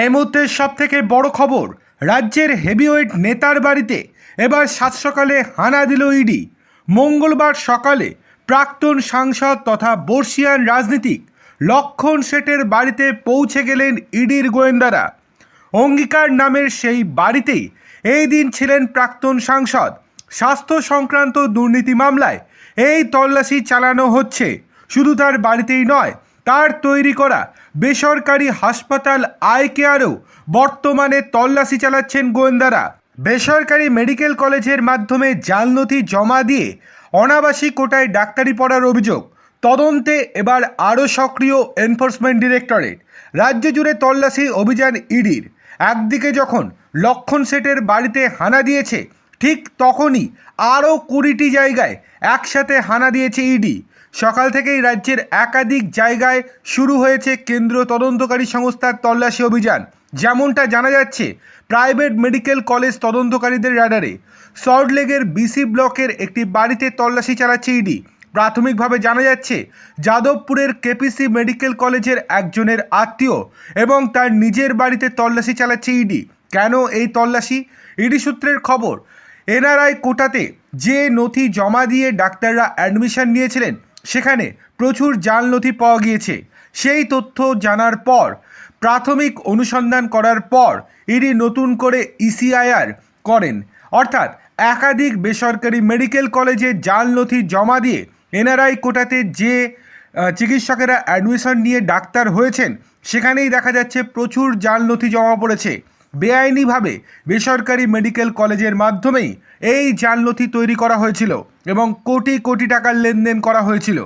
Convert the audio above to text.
এই মুহূর্তে সব থেকে বড় খবর, রাজ্যের হেভিওয়েট নেতার বাড়িতে এবার সাত সকালে হানা দিল ইডি। মঙ্গলবার সকালে প্রাক্তন সাংসদ তথা বর্ষিয়ান রাজনীতিক লক্ষণ শেঠের বাড়িতে পৌঁছে গেলেন ইডির গোয়েন্দারা। অঙ্গীকার নামের সেই বাড়িতেই এই দিন ছিলেন প্রাক্তন সাংসদ। স্বাস্থ্য সংক্রান্ত দুর্নীতি মামলায় এই তল্লাশি চালানো হচ্ছে। শুধু তার বাড়িতেই নয় তার তৈরি করা। বেসরকারি হাসপাতাল আই কেয়ারেও বর্তমানে তল্লাশি চালাচ্ছেন গোয়েন্দারা। বেসরকারি মেডিকেল কলেজের মাধ্যমে জাল নথি জমা দিয়ে অনাবাসী কোটায় ডাক্তারি পড়ার অভিযোগ। তদন্তে এবার আরও সক্রিয় এনফোর্সমেন্ট ডিরেক্টরেট। রাজ্য জুড়ে তল্লাশি অভিযান ইডির। একদিকে যখন লক্ষণ সেটের বাড়িতে হানা দিয়েছে ঠিক তখনই আরও কুড়িটি জায়গায় একসাথে হানা দিয়েছে ইডি। সকাল থেকেই রাজ্যের একাধিক জায়গায় শুরু হয়েছে কেন্দ্র তদন্তকারী সংস্থার তল্লাশি অভিযান। যেমনটা জানা যাচ্ছে, প্রাইভেট মেডিকেল কলেজ তদন্তকারীদের রাডারে। সল্টলেগের বিসি ব্লকের একটি বাড়িতে তল্লাশি চালাচ্ছে ইডি। প্রাথমিকভাবে জানা যাচ্ছে, যাদবপুরের কেপিসি মেডিকেল কলেজের একজনের আত্মীয় এবং তার নিজের বাড়িতে তল্লাশি চালাচ্ছে ইডি। কেন এই তল্লাশি? ইডি সূত্রের খবর এনআরআই কোটাতে যে নথি জমা দিয়ে ডাক্তাররা অ্যাডমিশন নিয়েছিলেন, সেখানে প্রচুর জাল নথি পাওয়া গিয়েছে। সেই তথ্য জানার পর, প্রাথমিক অনুসন্ধান করার পর ইডি নতুন করে ইসিআইআর করেন। অর্থাৎ একাধিক বেসরকারি মেডিকেল কলেজে জাল নথি জমা দিয়ে এনআরআই কোটাতে যে চিকিৎসকেরা অ্যাডমিশন নিয়ে ডাক্তার হয়েছেন, সেখানেই দেখা যাচ্ছে প্রচুর জাল নথি জমা পড়েছে। বেআইনিভাবে বেসরকারি মেডিকেল কলেজের মাধ্যমেই এই জাল নথি তৈরি করা হয়েছিল এবং কোটি কোটি টাকার লেনদেন করা হয়েছিল।